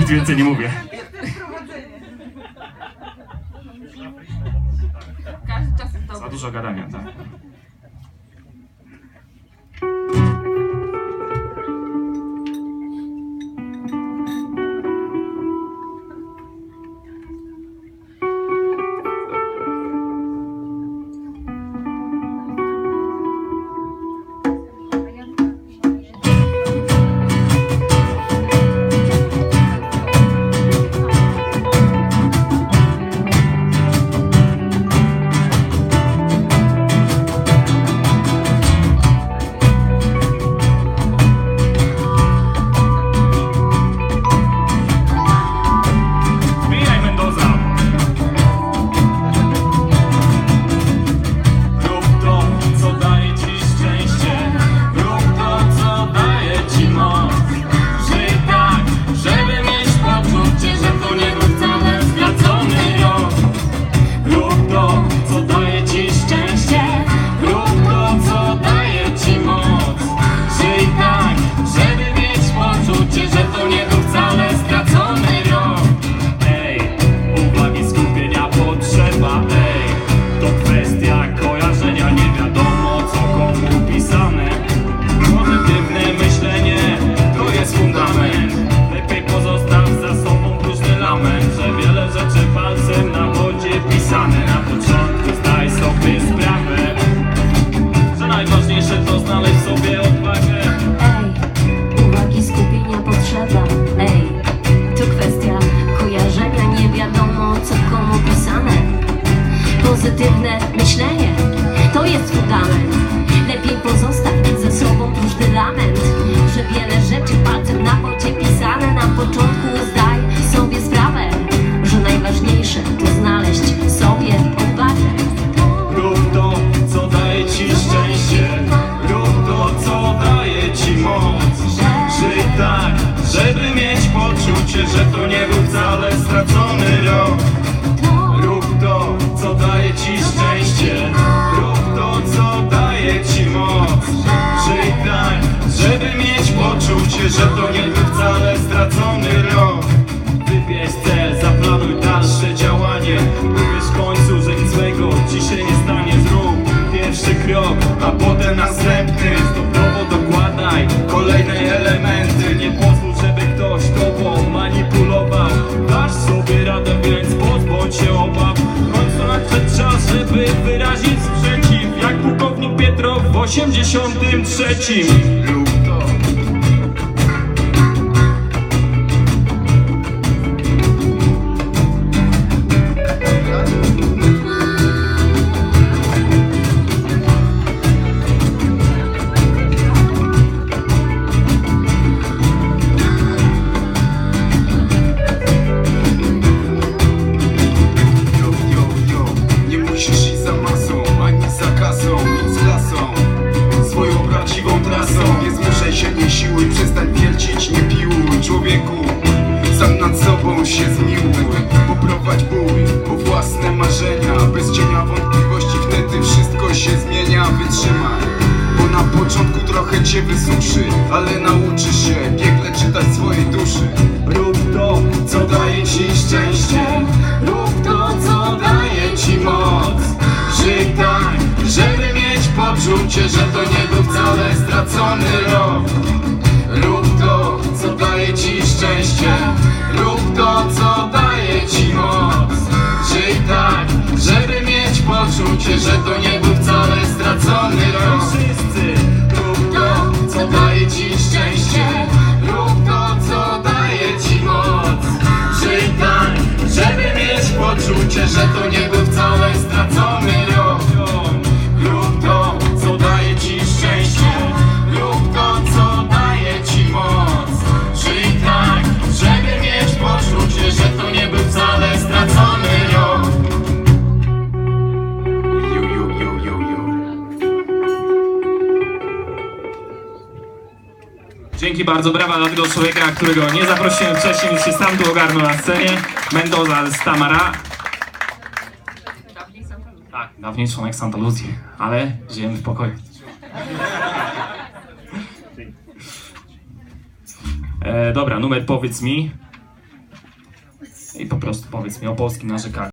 Nic więcej nie mówię. Każdy czas jest Za dużo gadania, tak. Żeby mieć poczucie, że to nie był wcale stracony rok. Rób to, co daje ci szczęście. Rób to, co daje ci moc. Żyj tak, żeby mieć poczucie, że to nie był wcale stracony rok. Wybierz cel, zaplanuj dalsze działanie. Uwierz w końcu, że nic złego ci się nie stanie. Zrób pierwszy krok, a potem następny. Stopniowo dokładaj kolejne elementy. Nie pozwól, wyrazić sprzeciw Jak pułkownik Pietrow w 83 Rób Człowieku, sam nad sobą się zmiłuj Poprowadź bój po własne marzenia. Bez cienia wątpliwości, wtedy wszystko się zmienia. Wytrzymaj, bo na początku trochę cię wysuszy Ale nauczysz się biegle czytać swojej duszy. Rób to, co daje ci szczęście. Rób to, co daje ci moc. Żyj tak, żeby mieć poczucie, że to nie był wcale stracony rok szczęście. Rób to, co daje ci moc. Żyj tak, żeby mieć poczucie, że to nie był wcale stracony rok wszyscy Rób to, co daje ci szczęście. Rób to, co daje ci moc. Żyj tak, żeby mieć poczucie, że to nie był wcale stracony Dzięki bardzo, brawa dla tego człowieka, którego nie zaprosiłem wcześniej, już się sam tu ogarnął na scenie. Mendoza z Tamara. Tak, dawniej członek Santa Lucia, ale żyjemy w pokoju. E, dobra, numer powiedz mi. i po prostu powiedz mi o polskim narzekaniu.